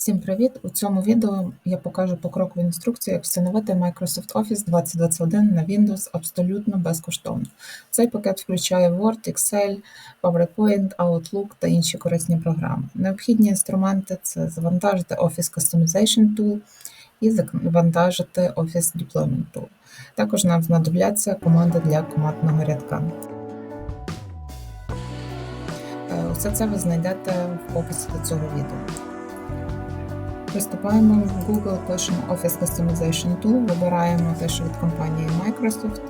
Всім привіт! У цьому відео я покажу покрокову інструкцію, як встановити Microsoft Office 2021 на Windows абсолютно безкоштовно. Цей пакет включає Word, Excel, PowerPoint, Outlook та інші корисні програми. Необхідні інструменти це завантажити Office Customization Tool і завантажити Office Deployment Tool. Також нам знадобляться команди для командного рядка. Е, Усе це ви знайдете в описі до цього відео. Приступаємо в Google, пишемо Office Customization Tool, вибираємо те, що від компанії Microsoft.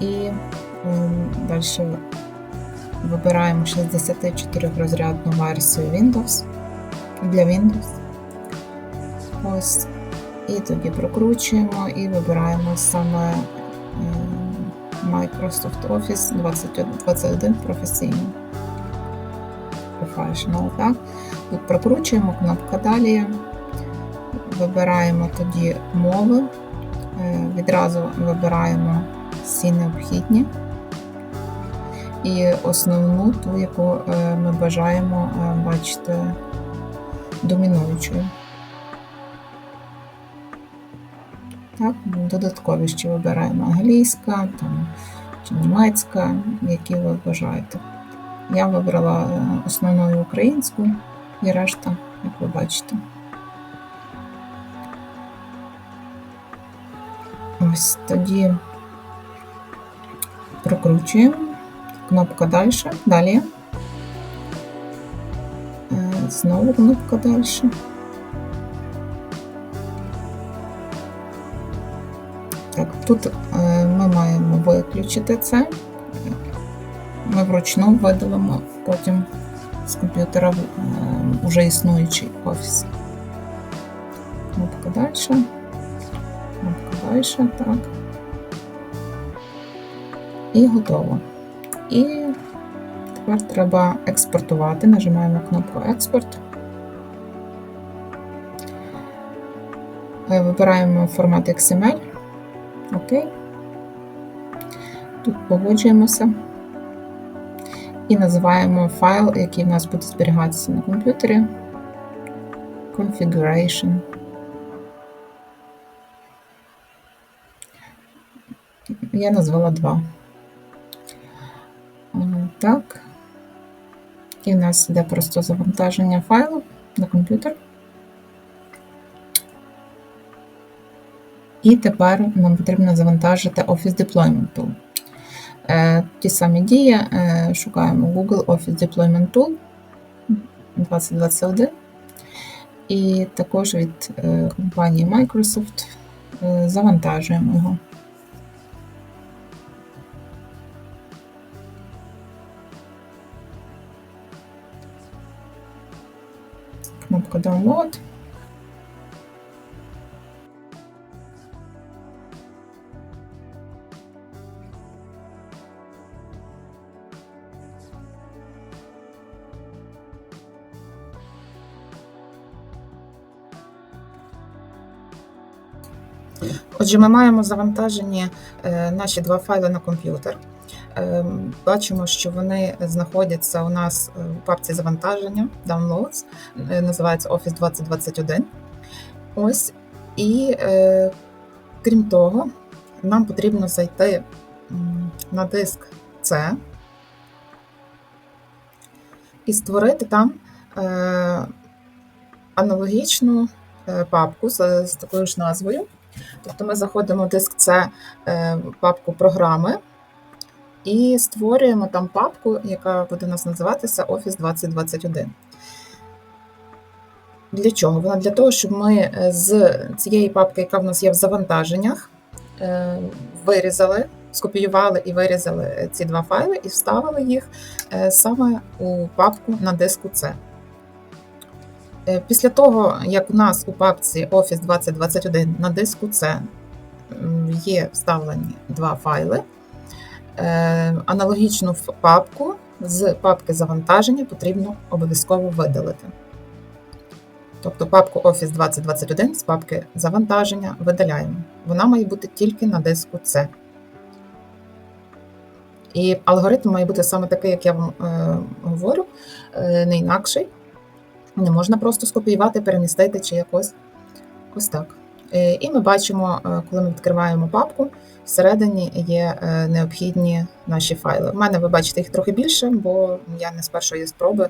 І далі вибираємо 64 розрядну версію Windows для Windows. Ось. І тоді прокручуємо і вибираємо саме Microsoft Office 2021 професійний. Professional, так? Тут прокручуємо кнопка Далі, вибираємо тоді мови, відразу вибираємо всі необхідні і основну, ту, яку ми бажаємо бачити домінуючою. Так, Додаткові ще вибираємо англійська там, чи німецька, які ви бажаєте. Я вибрала основною українську і решта, як ви бачите. Ось тоді прокручуємо, кнопка далі, далі. Знову кнопка далі. Так, тут ми маємо виключити це. Ми вручну видалимо потім з комп'ютера вже існуючий офіс. Кнопка далі. Кнопка далі, так. І готово. І тепер треба експортувати. Нажимаємо кнопку Експорт. Вибираємо формат XML. Окей. Тут погоджуємося і називаємо файл, який в нас буде зберігатися на комп'ютері. Configuration. Я назвала 2. Так. І в нас йде просто завантаження файлу на комп'ютер. І тепер нам потрібно завантажити Office Deployment Tool. Ті самі дії шукаємо Google Office Deployment Tool 2021 і також від компанії Microsoft завантажуємо його. Кнопка Download. Отже, ми маємо завантажені наші два файли на комп'ютер. Бачимо, що вони знаходяться у нас у папці завантаження Downloads, називається Office 2021. Ось. І крім того, нам потрібно зайти на диск C і створити там аналогічну папку з такою ж назвою. Тобто ми заходимо в диск C папку програми і створюємо там папку, яка буде у нас називатися Office 2021. Для чого? Вона для того, щоб ми з цієї папки, яка в нас є в завантаженнях, вирізали, скопіювали і вирізали ці два файли і вставили їх саме у папку на диску C. Після того, як у нас у папці Office 2021 на диску C є вставлені два файли, аналогічну папку з папки завантаження потрібно обов'язково видалити. Тобто папку Office 2021 з папки завантаження видаляємо. Вона має бути тільки на диску C. І алгоритм має бути саме такий, як я вам е, говорю, е, не інакший. Не можна просто скопіювати, перемістити чи якось ось так. Е, І ми бачимо, е, коли ми відкриваємо папку, всередині є е, необхідні наші файли. У мене ви бачите їх трохи більше, бо я не з першої спроби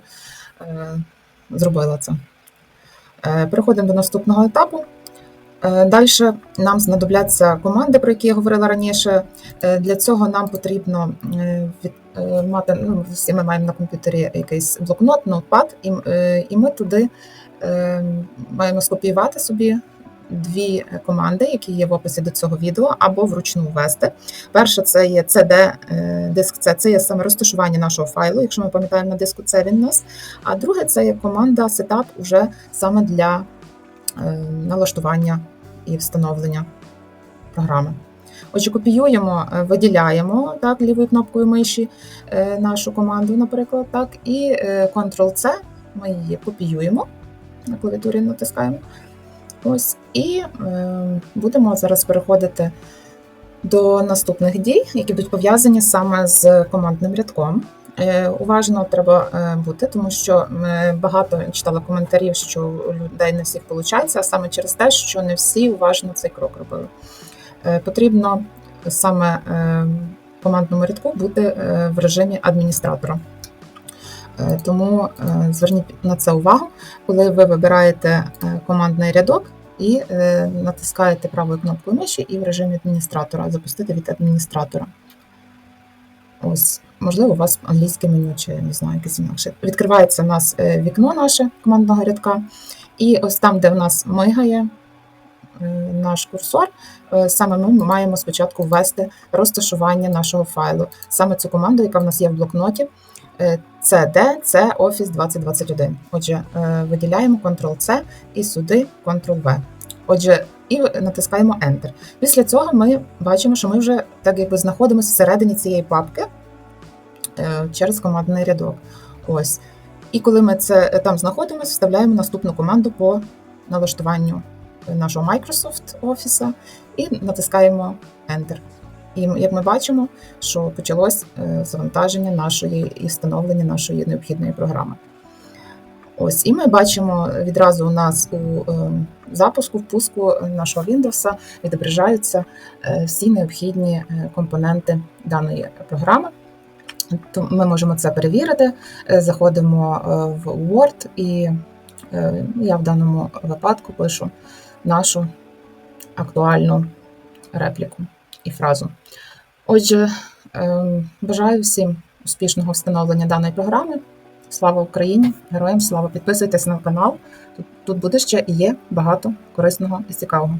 зробила це. Переходимо до наступного етапу. Далі нам знадобляться команди, про які я говорила раніше. Е, Для цього нам потрібно е, е, мати, ну, всі ми маємо на комп'ютері якийсь блокнот, ноутпад, і, е, і ми туди е, маємо скопіювати собі дві команди, які є в описі до цього відео, або вручну ввести. Перше, це є CD, е, диск C, це є саме розташування нашого файлу, якщо ми пам'ятаємо на диску C він у нас. А друге, це є команда Setup уже саме для е, налаштування і встановлення програми. Отже, копіюємо, е, виділяємо так, лівою кнопкою миші е, нашу команду, наприклад, так, і е, Ctrl-C ми її копіюємо, на клавіатурі натискаємо. Ось, і е, будемо зараз переходити до наступних дій, які будуть пов'язані саме з командним рядком. Е, Уважно треба е, бути, тому що е, багато читала коментарів, що у людей не всіх виходить, а саме через те, що не всі уважно цей крок робили. Потрібно саме в командному рядку бути в режимі адміністратора. Тому зверніть на це увагу, коли ви вибираєте командний рядок і натискаєте правою кнопкою миші і в режимі адміністратора запустити від адміністратора. Ось, можливо, у вас англійське меню чи не знаю, якесь інакше. Відкривається у нас е, вікно наше командного рядка, і ось там, де в нас мигає е, наш курсор, е, саме ми маємо спочатку ввести розташування нашого файлу. Саме цю команду, яка в нас є в блокноті. Е, CD це Office 2021. Отже, виділяємо Ctrl-C і сюди Ctrl-V. Отже, і натискаємо Enter. Після цього ми бачимо, що ми вже так якби знаходимося всередині цієї папки е, через командний рядок. Ось. І коли ми це е, там знаходимося, вставляємо наступну команду по налаштуванню нашого Microsoft Office і натискаємо Enter. І як ми бачимо, що почалось е, завантаження нашої і встановлення нашої необхідної програми. Ось, і ми бачимо відразу у нас у е, запуску, впуску нашого Windows відображаються е, всі необхідні е, компоненти даної програми. То ми можемо це перевірити. Е, Заходимо в Word, і я в даному випадку пишу нашу актуальну репліку і фразу. Отже, ем, бажаю всім успішного встановлення даної програми. Слава Україні! Героям слава! Підписуйтесь на канал. Тут, буде ще і є багато корисного і цікавого.